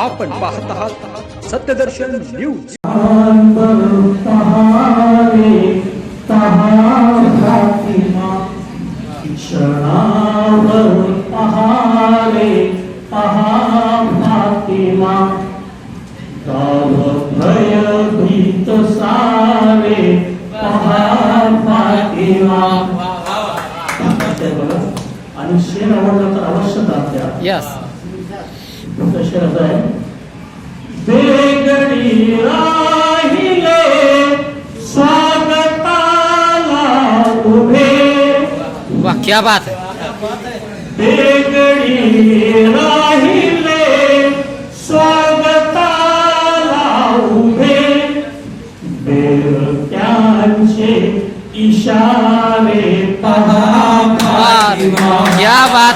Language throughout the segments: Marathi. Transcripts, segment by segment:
आपण पाहत आहात सत्यदर्शन न्यूज. आणि शेर आवडला तर अवश्य दात्या यस शेर असा बेगडी राहिले स्वागताला उभे। वाह क्या बात है। बेगडी राहिले स्वागताला उभे। बेरक्यांचे इशारे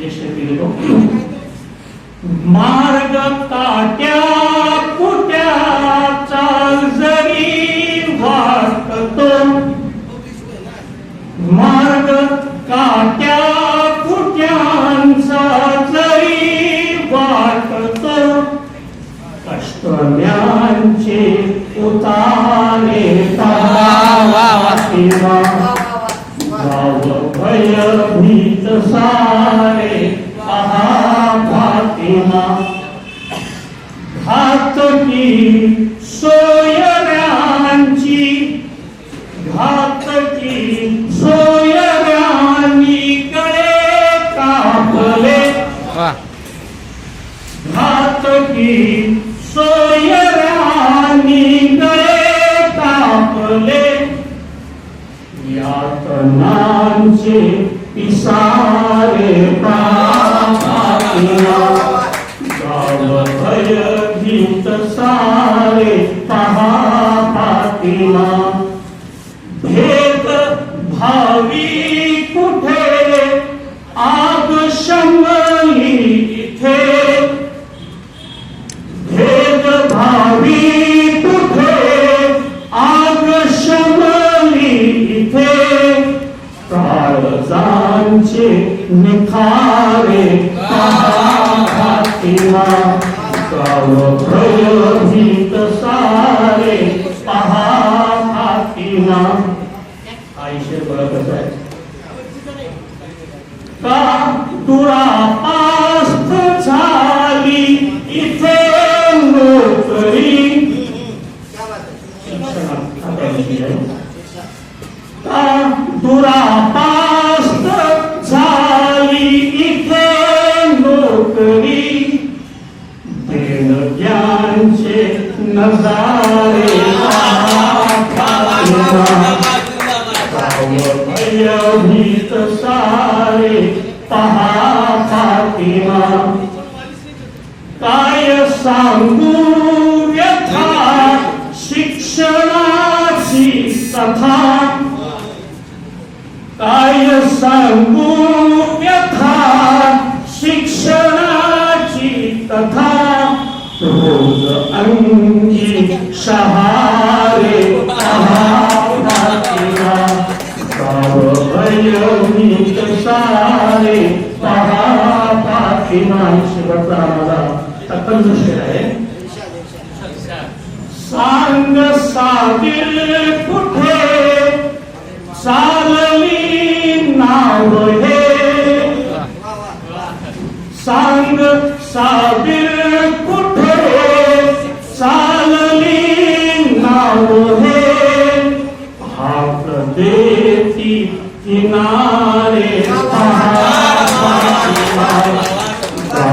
यश दिले मार्ग काट्या कुट्या चाल जरी वाटतो. मार्ग काट्या कुट्यांचा जरी वाटतो. कष्टम्यांचे वाह, वाह, वाह. फातिमा. सारे पहा फातिमा घातकी सोयरांची घातकी सोयरांनी गळे कापले घातकी सोयरांनी गळे कापले नाम से इशारे पापिया गाव भय भीत सारे पहा पातिमा काळजांचे निखारे पहा सारे भीत भयभीत सारे पहा फातिमा काय सांगू व्यथा शिक्षणाची कथा. काय सांगू व्यथा शिक्षणाची कथा. रोज अंगी सहारे सारे सांग सागिल कुठे सांग सागिल